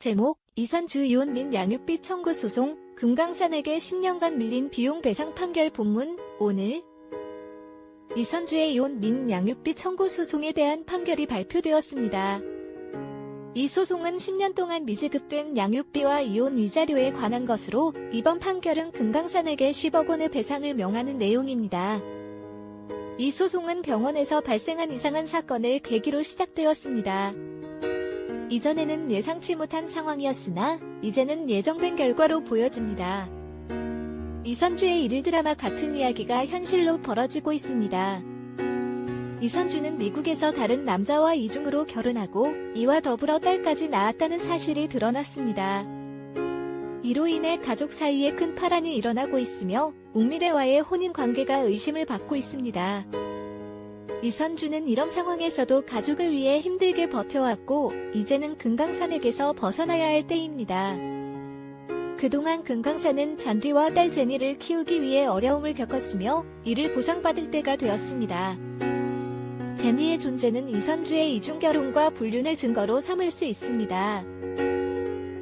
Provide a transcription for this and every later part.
제목 이선주 이혼민 양육비 청구 소송 금강산에게 10년간 밀린 비용 배상 판결 본문 오늘 이선주의 이혼 민 양육비 청구 소송에 대한 판결이 발표되었습니다. 이 소송은 10년 동안 미지급된 양육비와 이혼 위자료에 관한 것으로 이번 판결은 금강산에게 10억 원의 배상을 명하는 내용입니다. 이 소송은 병원에서 발생한 이상한 사건을 계기로 시작되었습니다. 이전에는 예상치 못한 상황이었으나 이제는 예정된 결과로 보여집니다. 이선주의 일일 드라마 같은 이야기가 현실로 벌어지고 있습니다. 이선주는 미국에서 다른 남자와 이중으로 결혼하고 이와 더불어 딸까지 낳았다는 사실이 드러났습니다. 이로 인해 가족 사이에 큰 파란이 일어나고 있으며 웅미래와의 혼인 관계가 의심을 받고 있습니다. 이선주는 이런 상황에서도 가족을 위해 힘들게 버텨왔고 이제는 금강산에게서 벗어나야 할 때입니다. 그동안 금강산은 잔디와 딸 제니를 키우기 위해 어려움을 겪었으며 이를 보상받을 때가 되었습니다. 제니의 존재는 이선주의 이중결혼과 불륜을 증거로 삼을 수 있습니다.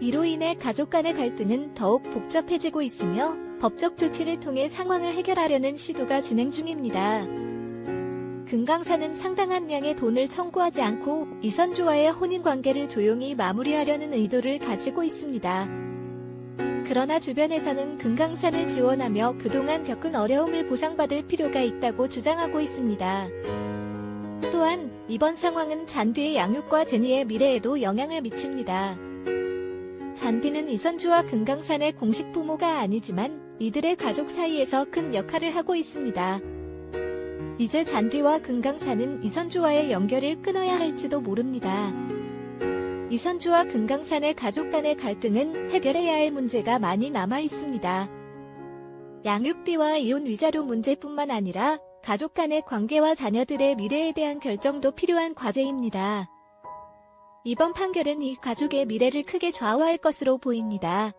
이로 인해 가족 간의 갈등은 더욱 복잡해지고 있으며 법적 조치를 통해 상황을 해결하려는 시도가 진행 중입니다. 금강산은 상당한 양의 돈을 청구하지 않고 이선주와의 혼인 관계를 조용히 마무리하려는 의도를 가지고 있습니다. 그러나 주변에서는 금강산을 지원하며 그동안 겪은 어려움을 보상받을 필요가 있다고 주장하고 있습니다. 또한 이번 상황은 잔디의 양육과 제니의 미래에도 영향을 미칩니다. 잔디는 이선주와 금강산의 공식 부모가 아니지만 이들의 가족 사이에서 큰 역할을 하고 있습니다. 이제 잔디와 금강산은 이선주와의 연결을 끊어야 할지도 모릅니다. 이선주와 금강산의 가족 간의 갈등은 해결해야 할 문제가 많이 남아 있습니다. 양육비와 이혼 위자료 문제뿐만 아니라 가족 간의 관계와 자녀들의 미래에 대한 결정도 필요한 과제입니다. 이번 판결은 이 가족의 미래를 크게 좌우할 것으로 보입니다.